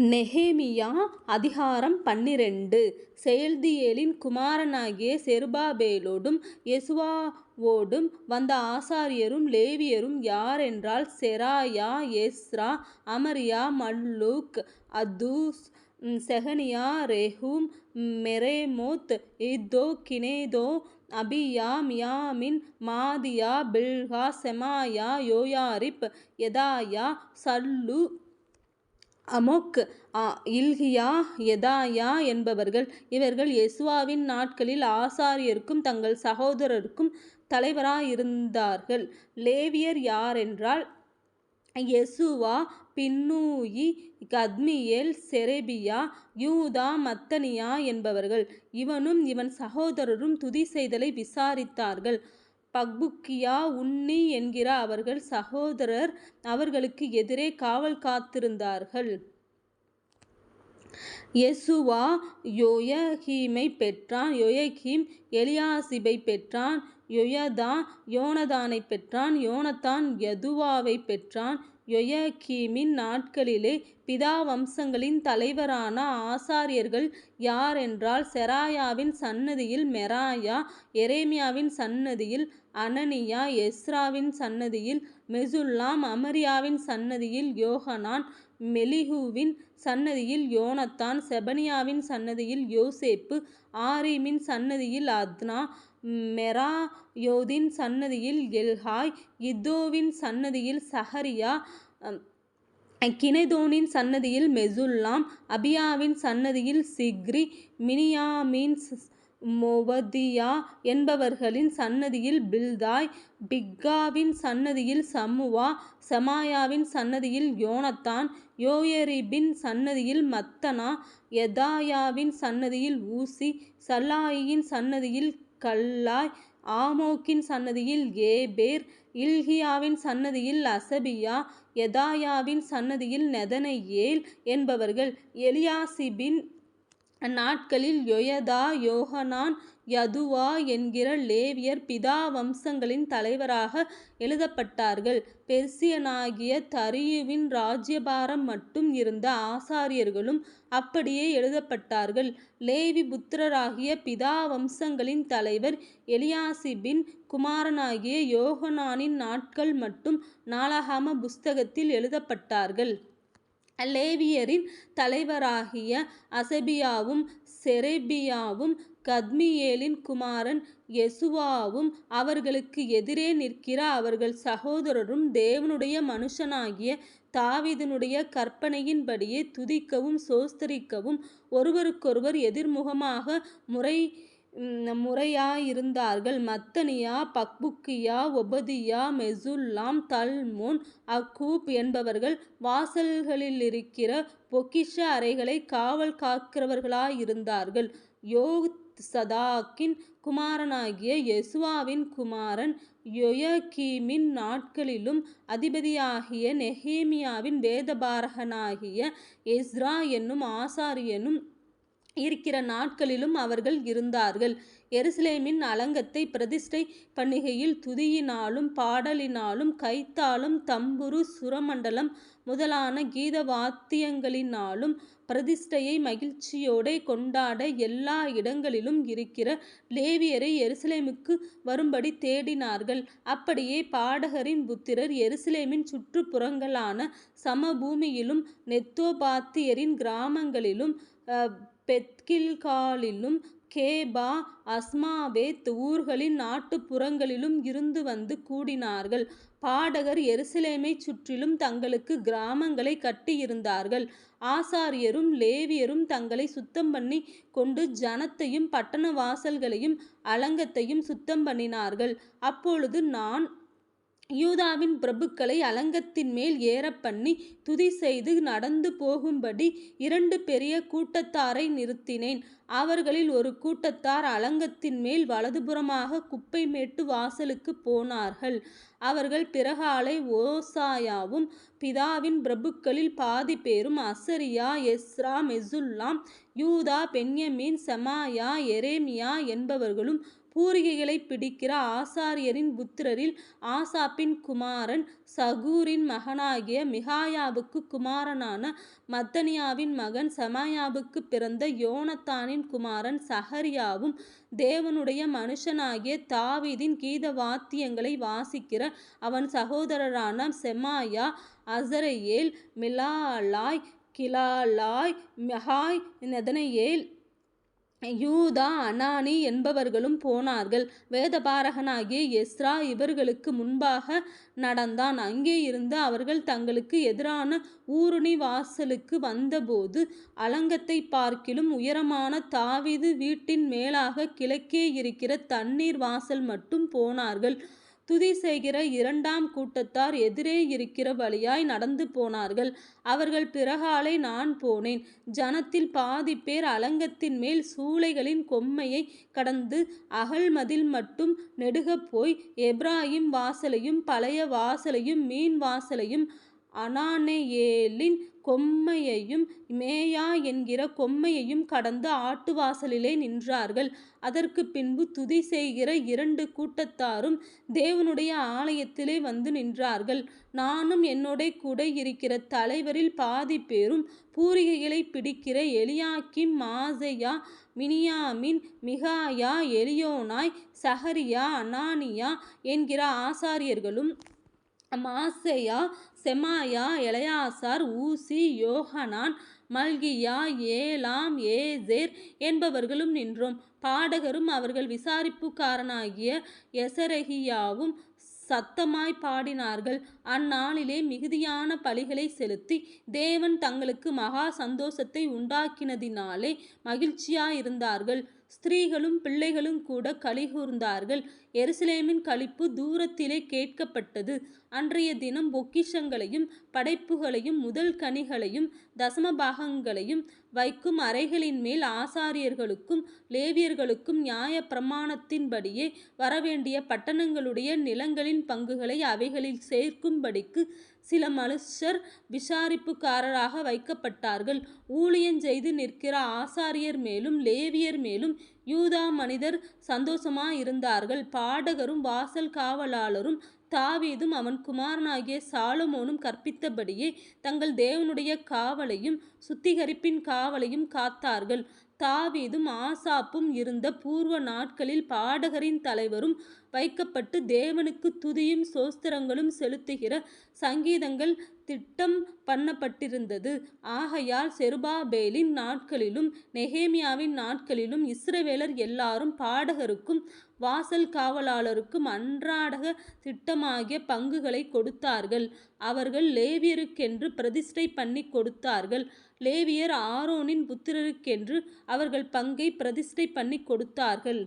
நெஹேமியா அதிகாரம் பன்னிரண்டு. செயல்தியேலின் குமாரனாகிய செருபாபேலோடும் யெசுவாவோடும் வந்த ஆசாரியரும் லேவியரும் யாரென்றால் Seraiah Ezra Amariah Malluch Hattush Shecaniah Rehum Meremoth Iddo Ginnethon Abijah மியாமின் மாதியா பில்ஹா செமாயா யோயாரிப் எதாயா சல்லு அமோக் இல்கியா யெதாயா என்பவர்கள். இவர்கள் யெசுவாவின் நாட்களில் ஆசாரியருக்கும் தங்கள் சகோதரருக்கும் தலைவராயிருந்தார்கள். லேவியர் யாரென்றால் யெசுவா பின்னூயி கத்மியேல் செரேபியா யூதா மத்தனியா என்பவர்கள். இவனும் இவன் சகோதரரும் துதி செய்தலை விசாரித்தார்கள். பக்புக்கியா உன்னி என்கிற அவர்கள் சகோதரர் அவர்களுக்கு எதிரே காவல் காத்திருந்தார்கள். யெசுவா யோயஹீமை பெற்றான். யோயஹீம் எலியாசிபை பெற்றான். யொயதா யோனதானை பெற்றான். யோனத்தான் யதுவாவை பெற்றான். யொயகீமின் நாட்களிலே பிதா வம்சங்களின் தலைவரான ஆசாரியர்கள் யாரென்றால் செராயாவின் சன்னதியில் மெராயா எரேமியாவின் சன்னதியில் அனனியா எஸ்ராவின் சன்னதியில் மெசுல்லாம் அமரியாவின் சன்னதியில் யோகனான் மெலிஹுவின் சன்னதியில் யோனத்தான் செபனியாவின் சன்னதியில் யோசேப்பு ஆரீமின் சன்னதியில் அத்னா மெராயோதின் சன்னதியில் எல்ஹாய் இத்தோவின் சன்னதியில் சஹரியா கினைதோனின் சன்னதியில் மெசுல்லாம் அபியாவின் சன்னதியில் சிக்ரி மினியாமின் மொவதியா என்பவர்களின் சன்னதியில் பில்தாய் பிக்காவின் சன்னதியில் சம்முவா செமாயாவின் சன்னதியில் யோனத்தான் யோயரிபின் சன்னதியில் மத்தனா எதாயாவின் சன்னதியில் ஊசி சல்லாயியின் சன்னதியில் கல்லாய் ஆமோக்கின் சன்னதியில் ஏபேர் இல்கியாவின் சன்னதியில் அசபியா எதாயாவின் சன்னதியில் நெதனையேல் என்பவர்கள் எலியாசிபின் அந்நாட்களில் யொயதா யோகனான் யதுவா என்கிற லேவியர் பிதா வம்சங்களின் தலைவராக எழுதப்பட்டார்கள். பெர்சியனாகிய தரியுவின் ராஜ்யபாரம் மட்டும் இருந்த ஆசாரியர்களும் அப்படியே எழுதப்பட்டார்கள். லேவி புத்திரராகிய பிதா வம்சங்களின் தலைவர் எலியாசிபின் குமாரனாகிய யோகனானின் நாட்கள் மட்டும் நாளாகம புஸ்தகத்தில் எழுதப்பட்டார்கள். லேவியரின் தலைவராகிய அசபியாவும் செரேபியாவும் கத்மியேலின் குமாரன் யெசுவாவும் அவர்களுக்கு எதிரே நிற்கிற அவர்கள் சகோதரரும் தேவனுடைய மனுஷனாகிய தாவிதனுடைய கற்பனையின்படியே துதிக்கவும் சோஸ்தரிக்கவும் ஒருவருக்கொருவர் எதிர்முகமாக முறை முறையாயிருந்தார்கள் மத்தனியா பக்புக்கியா ஒபதியா மெசுல்லாம் தல்மோன் அக்கூப் என்பவர்கள் வாசல்களிலிருக்கிற பொக்கிஷ அறைகளை காவல் காக்கிறவர்களாயிருந்தார்கள். யோசதாக்கின் குமாரனாகிய யெசுவாவின் குமாரன் யொயகீமின் நாட்களிலும் அதிபதியாகிய நெஹேமியாவின் வேதபாரகனாகிய எஸ்ரா என்னும் ஆசாரியனும் இருக்கிற நாட்களிலும் அவர்கள் இருந்தார்கள். எருசலேமின் அலங்கத்தை பிரதிஷ்டை பண்டிகையில் துதியினாலும் பாடலினாலும் கைத்தாலும் தம்புரு சுரமண்டலம் முதலான கீத வாத்தியங்களினாலும் பிரதிஷ்டையை மகிழ்ச்சியோடே கொண்டாட எல்லா இடங்களிலும் இருக்கிற லேவியரை எருசலேமுக்கு வரும்படி தேடினார்கள். அப்படியே பாடகரின் புத்திரர் எருசலேமின் சுற்றுப்புறங்களான சமபூமியிலும் நெத்தோபாத்தியரின் கிராமங்களிலும் பெத்கில்காலிலும் கேபா அஸ்மாவேத் ஊர்களின் நாட்டுப்புறங்களிலும் இருந்து வந்து கூடினார்கள். பாடகர் எருசலேமைச் சுற்றிலும் தங்களுக்கு கிராமங்களை கட்டியிருந்தார்கள். ஆசாரியரும் லேவியரும் தங்களை சுத்தம் பண்ணி கொண்டு ஜனத்தையும் பட்டண வாசல்களையும் அலங்கத்தையும் சுத்தம் பண்ணினார்கள். அப்பொழுது நான் யூதாவின் பிரபுக்களை அலங்கத்தின் மேல் ஏறப்பண்ணி துதி செய்து நடந்து போகும்படி இரண்டு பெரிய கூட்டத்தாரை நிறுத்தினேன். அவர்களில் ஒரு கூட்டத்தார் அலங்கத்தின் மேல் வலதுபுறமாக குப்பை மேட்டு வாசலுக்குப் போனார்கள். அவர்கள் பிறகாலை ஓசாயாவும் பிதாவின் பிரபுக்களில் பாதி பேரும் அசரியா எஸ்ரா மெசுல்லாம் யூதா பென்யமீன் செமாயா எரேமியா என்பவர்களும் பூரிகைகளை பிடிக்கிற ஆசாரியரின் புத்திரரில் ஆசாப்பின் குமாரன் சகூரின் மகனாகிய மிகாயாவுக்கு குமாரனான மத்தனியாவின் மகன் செமாயாவுக்கு பிறந்த யோனத்தானின் குமாரன் சஹரியாவும் தேவனுடைய மனுஷனாகிய தாவீதின் கீத வாத்தியங்களை வாசிக்கிற அவன் சகோதரரான செமாயா அசரையேல் மிலாலாய் கிலாலாய் மெஹாய் நெதனையேல் யூதா அனானி என்பவர்களும் போனார்கள். வேதபாரகனாகிய எஸ்ரா இவர்களுக்கு முன்பாக நடந்தான். அங்கே இருந்து அவர்கள் தங்களுக்கு எதிரான ஊருணி வாசலுக்கு வந்தபோது அலங்கத்தை பார்க்கிலும் உயரமான தாவிது வீட்டின் மேலாக கிழக்கே இருக்கிற தண்ணீர் வாசல் மட்டும் போனார்கள். துதி செய்கிற இரண்டாம் கூட்டத்தார் எதிரே இருக்கிற வழியாய் நடந்து போனார்கள். அவர்கள் பிறகாலை நான் போனேன். ஜனத்தில் பாதி பேர் அலங்கத்தின் மேல் சூளைகளின் கொம்மையை கடந்து அகல்மதில் மட்டும் நெடுகப் போய் எப்ராஹிம் வாசலையும் பழைய வாசலையும் மீன் வாசலையும் அனானேயேலின் கொம்மையையும் மேயா என்கிற கொம்மையையும் கடந்து ஆட்டுவாசலிலே நின்றார்கள். அதற்கு பின்பு துதி செய்கிற இரண்டு கூட்டத்தாரும் தேவனுடைய ஆலயத்திலே வந்து நின்றார்கள். நானும் என்னோட கூட இருக்கிற தலைவரில் பாதி பேரும் பூரிகைகளை பிடிக்கிற எலியாக்கிம் மாசையா மினியாமின் மிகாயா எலியோனாய் சஹரியா அனானியா என்கிற ஆசாரியர்களும் மாசையா செமாயா எலையாசார் ஊசி யோகனான் மல்கியா ஏலாம் ஏசேர் என்பவர்களும் நின்றோம். பாடகரும் அவர்கள் விசாரிப்புக்காரனாகிய எசரகியாவும் சத்தமாய் பாடினார்கள். அந்நாளிலே மிகுதியான பலிகளை செலுத்தி தேவன் தங்களுக்கு மகா சந்தோஷத்தை உண்டாக்கினதினாலே மகிழ்ச்சியாயிருந்தார்கள். ஸ்திரீகளும் பிள்ளைகளும் கூட கலிகூர்ந்தார்கள். எருசலேமின் கழிப்பு தூரத்திலே கேட்கப்பட்டது. அன்றைய தினம் பொக்கிஷங்களையும் படைப்புகளையும் முதல் கனிகளையும் தசமபாகங்களையும் வைக்கும் அறைகளின் மேல் ஆசாரியர்களுக்கும் லேவியர்களுக்கும் நியாய பிரமாணத்தின்படியே வரவேண்டிய பட்டணங்களுடைய நிலங்களின் பங்குகளை அவைகளில் சேர்க்கும்படிக்கு சில மனுஷர் விசாரிப்புக்காரராக வைக்கப்பட்டார்கள். ஊழியஞ்செய்து நிற்கிற ஆசாரியர் மேலும் லேவியர் மேலும் யூதா மனிதர் சந்தோஷமாயிருந்தார்கள் பாடகரும் வாசல் காவலாளரும் தாவீதும் அவன் குமாரனாகிய சாலமோனும் கற்பித்தபடியே தங்கள் தேவனுடைய காவலையும் சுத்திகரிப்பின் காவலையும் காத்தார்கள். தாவீதும் ஆசாப்பும் இருந்த பூர்வ நாட்களில் பாடகரின் தலைவரும் வைக்கப்பட்டு தேவனுக்கு துதியும் சோஸ்திரங்களும் செலுத்துகிற சங்கீதங்கள் திட்டம் பண்ணப்பட்டிருந்தது. ஆகையால் செருபாபேலின் நாட்களிலும் நெஹேமியாவின் நாட்களிலும் இஸ்ரவேலர் எல்லாரும் பாடகருக்கும் வாசல் காவலாளருக்கும் அன்றாடக திட்டமாகிய பங்குகளை கொடுத்தார்கள். அவர்கள் லேவியருக்கென்று பிரதிஷ்டை பண்ணி கொடுத்தார்கள். லேவியர் ஆரோனின் புத்திரருக்கென்று அவர்கள் பங்கை பிரதிஷ்டை பண்ணி கொடுத்தார்கள்.